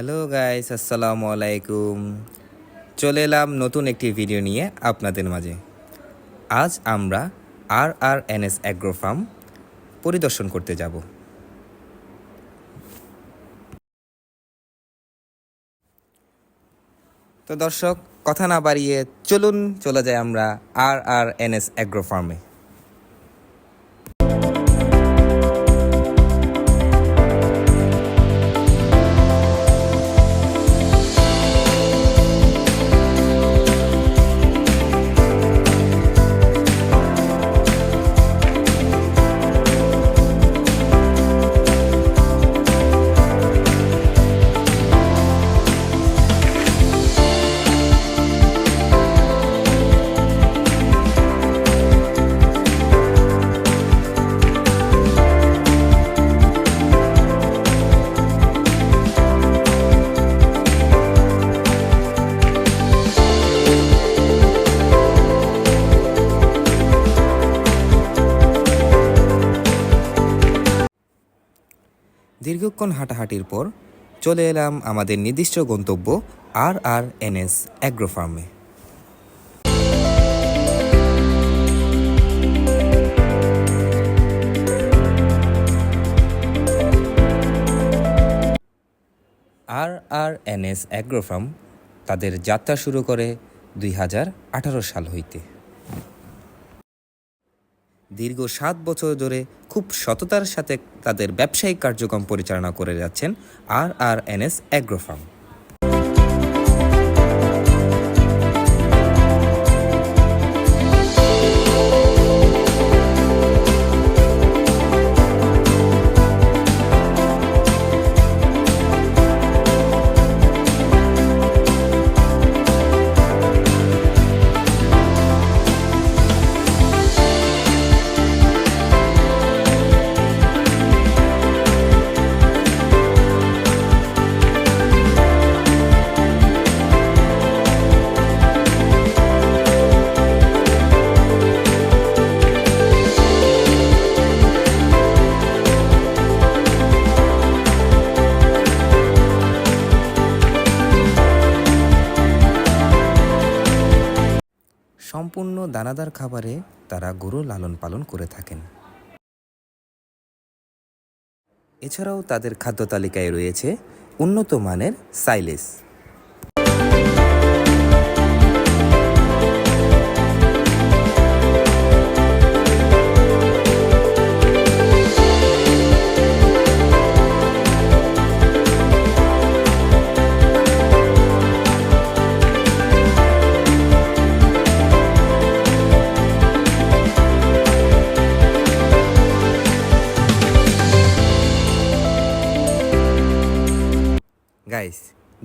Hello guys আসসালামু আলাইকুম চলে এলাম নতুন একটি ভিডিও নিয়ে আপনাদের মাঝে। আজ আমরা R R N S agro farm পরিদর্শন করতে যাব। তো দর্শক, কথা না বাড়িয়ে চলুন, চলে যাই আমরা R R N S agro ফার্মে দীর্ঘক্ষণ হাঁটাহাঁটির পর চলে এলাম আমাদের নির্দিষ্ট গন্তব্য R R N S agro ফার্মে R R N S agro farm তাদের যাত্রা শুরু করে দুই হাজার আঠারো সাল হইতে। দীর্ঘ সাত বছর ধরে খুব সততার সাথে তাদের ব্যবসায়িক কার্যক্রম পরিচালনা করে যাচ্ছেন R R N S agro দানাদার খাবারে তারা গরু লালন পালন করে থাকেন। এছাড়াও তাদের খাদ্য তালিকায় রয়েছে উন্নত মানের সাইলেস।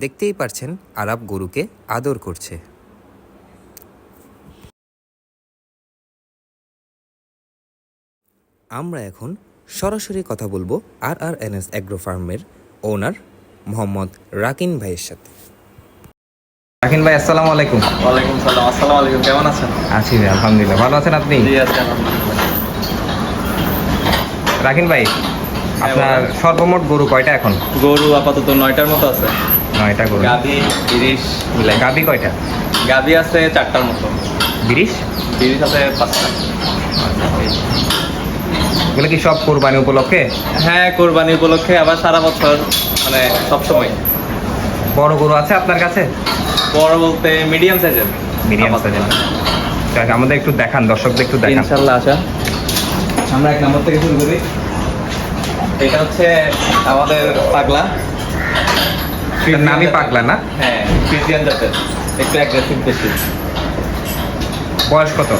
দেখতেই পারছেন আরব গরুকে আদর করছে। আমরা এখন সরাসরি কথা বলব R R N S agro ফার্মের ওনার মোহাম্মদ রাকিন ভাইয়ের সাথে। রাকিন ভাই আসসালামু আলাইকুম। ওয়ালাইকুম সালাম। আসসালামু আলাইকুম কেমন আছেন? আছি ভাই আলহামদুলিল্লাহ। ভালো আছেন আপনি? জি আছি আলহামদুলিল্লাহ। রাকিন ভাই আপনার সর্বমোট গরু কয়টা এখন? গরু আপাতত নয়টার মতো আছে। নয়টা গরু। গাভি তিরিশ মিলাই। গাবি কয়টা? গাভি আছে চারটার মতো। বিরিশ তিরিশ আছে পাঁচটা। এগুলো কি সব কোরবানি উপলক্ষে? হ্যাঁ কোরবানি উপলক্ষে আবার সারা বছর মানে সবসময় বড় গরু আছে আপনার কাছে? বড় বলতে মিডিয়াম সাইজের মিডিয়াম সাইজের আমাদের একটু দেখান দর্শকদের একটু দেখান। ইনশাল্লাহ আশা আমরা এক নম্বর থেকে শুরু করি। এটা হচ্ছে আমাদের পাগলা। নামই পাগলা না? হ্যাঁ ফ্রিজিয়ান জাতের। একটু অ্যাগ্রেসিভ বেশি। বয়স কত?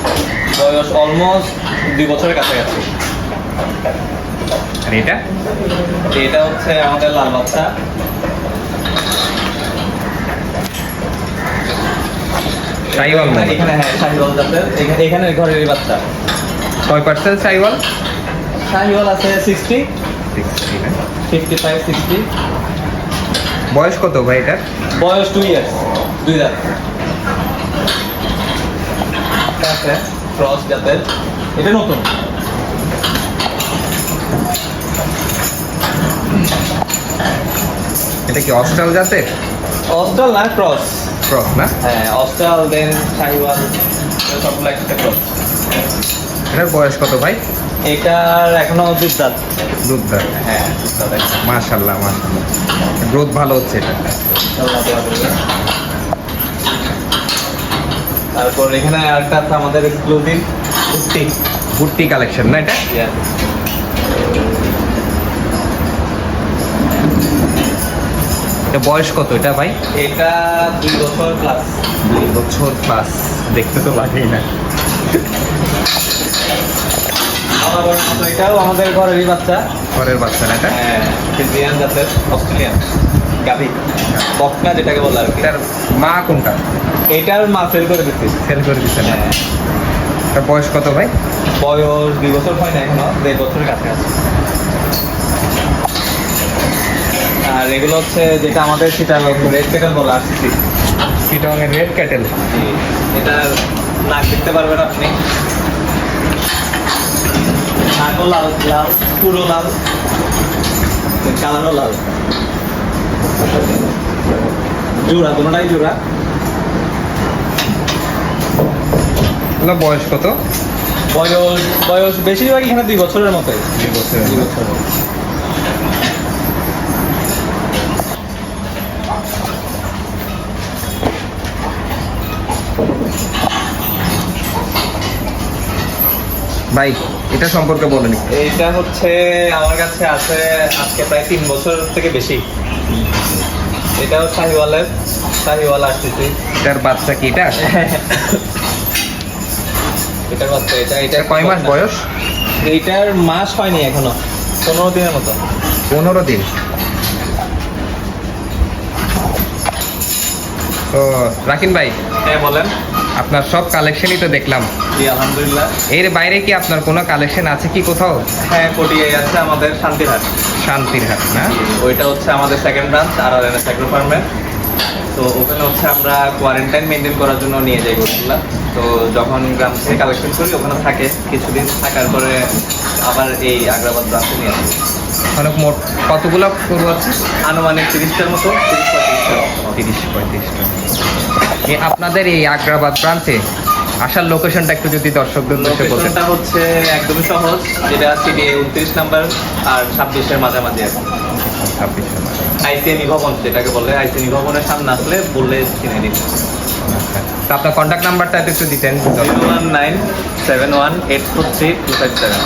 বয়স অলমোস্ট দুই বছরের কাছাকাছি। আর এটা? এটা হচ্ছে আমাদের লাল বাচ্চা। সাইওয়াল এখানে হ্যাঁ শাহিওয়াল জাতের। এখানে ঘরের বাচ্চা। কয় পার্সেন্ট সাইওয়াল? শাহিওয়াল আছে sixty sixty fifty five sixty বয়স কত ভাই এটার? বয়স টু ইয়ার্স দুই দাঁত ক্রস জাতের। এটা নতুন। এটা কি অস্ট্রাল জাতের? অস্ট্রাল না ক্রস ক্রস না? হ্যাঁ অস্ট্রাল দেন সাইওয়াল সবগুলো একসাথে ক্রস এটার বয়স কত ভাই? এটার এখনও দুধ দুধদার হ্যাঁ দুধ মাশাল্লাহ মাশাল্লাহ। গ্রোথ ভালো হচ্ছে এটা। তারপর এখানে আরেকটা আছে আমাদের এক্সক্লুসিভ কুর্তি। ভুট্টি কালেকশন না এটা? এটা বয়স কত এটা ভাই? এটা দুই বছর প্লাস দুই বছর প্লাস দেখতে তো লাগেই না। এটাও আমাদের ঘরেরই বাচ্চা। ঘরের বাচ্চা না এটা? হ্যাঁ ফিজিয়ান জাতের অস্ট্রেলিয়ান গাভি। বকনা যেটাকে বলে আর এটার মা কোনটা? এটার মা সেল করে দিচ্ছি সেল করে দিচ্ছে না? হ্যাঁ। বয়স কত ভাই? বয়স দুই বছর হয় না এখনও দেড় বছরের কাছে আছে। আর এগুলো হচ্ছে যেটা আমাদের সেটা রেড পেটাল বলে আসছি। রেড ক্যাটেল এটার নাক দেখতে পারবেন আপনি। নাকও লাল লাল পুরো লাল কালারও লাল। জোড়া দুটাই জোড়া? বয়স কত? বয়স বয়স বেশিরভাগ এখানে দুই বছরের মতো দুই বছরের ভাই এটা সম্পর্কে বলেন। এইটা হচ্ছে আমার কাছে আছে আজকে প্রায় তিন বছর থেকে বেশি। এটাও শাহিওয়ালের শাহিওয়াল আসতেছি এটার বাচ্চা কি? এটা? এটার বাচ্চা এটা এটা এটা কয় মাস বয়স? এইটার মাস হয়নি এখনও পনেরো দিনের মতো। পনেরো দিন। তো রাকিন ভাই হ্যাঁ বলেন। আপনার সব কালেকশনই তো দেখলাম। জি আলহামদুলিল্লাহ। এর বাইরে কি আপনার কোনো কালেকশন আছে কি কোথাও? হ্যাঁ আছে আমাদের শান্তিহাট শান্তির হাট না ওইটা হচ্ছে আমাদের second branch R R agro ফার্মের তো ওখানে হচ্ছে আমরা কোয়ারেন্টাইন মেনটেন করার জন্য নিয়ে যাই তো যখন গ্রাম থেকে কালেকশন করি ওখানে থাকে। কিছুদিন থাকার পরে আবার এই আগ্রাবাদ ব্রাঞ্চে নিয়ে আসি। মোট কতগুলো গরু আছে? আনুমানিক তিরিশটার মতো তিরিশ পঁয়ত্রিশটার মতো। তিরিশ পঁয়ত্রিশটা আপনাদের এই আগ্রাবাদ প্রান্তে আসার লোকেশনটা একটু যদি দর্শকদের উদ্দেশ্যে বলতেন লোকেশনটা হচ্ছে একদমই সহজ যেটা সিডি উনত্রিশ নাম্বার আর ছাব্বিশের মাঝামাঝি আছে। ছাব্বিশে মার্চ। আইসিএমই ভবন যেটাকে বলে আইসিএমই ভবনের সামনে আসলে বললে চিনে নিন। তো আপনার কন্ট্যাক্ট নাম্বারটা একটু দিতেন। One nine seven one eight four three two five seven.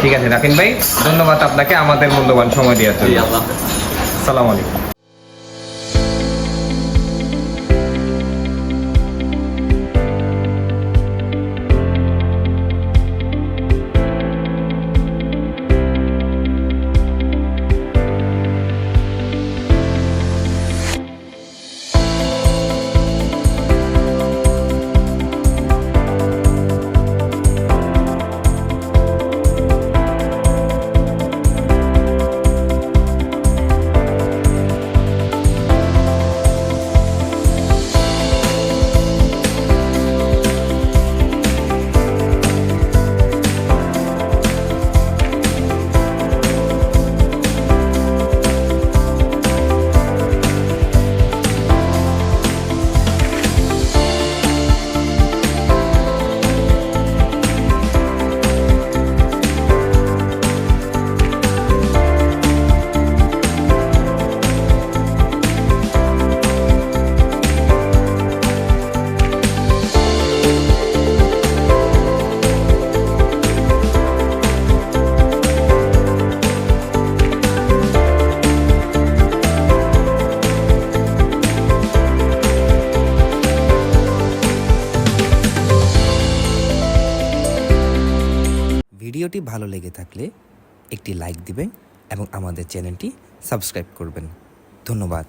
ঠিক আছে রাকিন ভাই ধন্যবাদ আপনাকে আমাদের মূল্যবান সময় দেওয়ার জন্য। আল্লাহ সালাম আলাইকুম। ভিডিওটি ভালো লেগে থাকলে একটি লাইক দিবেন এবং আমাদের চ্যানেলটি সাবস্ক্রাইব করবেন। ধন্যবাদ।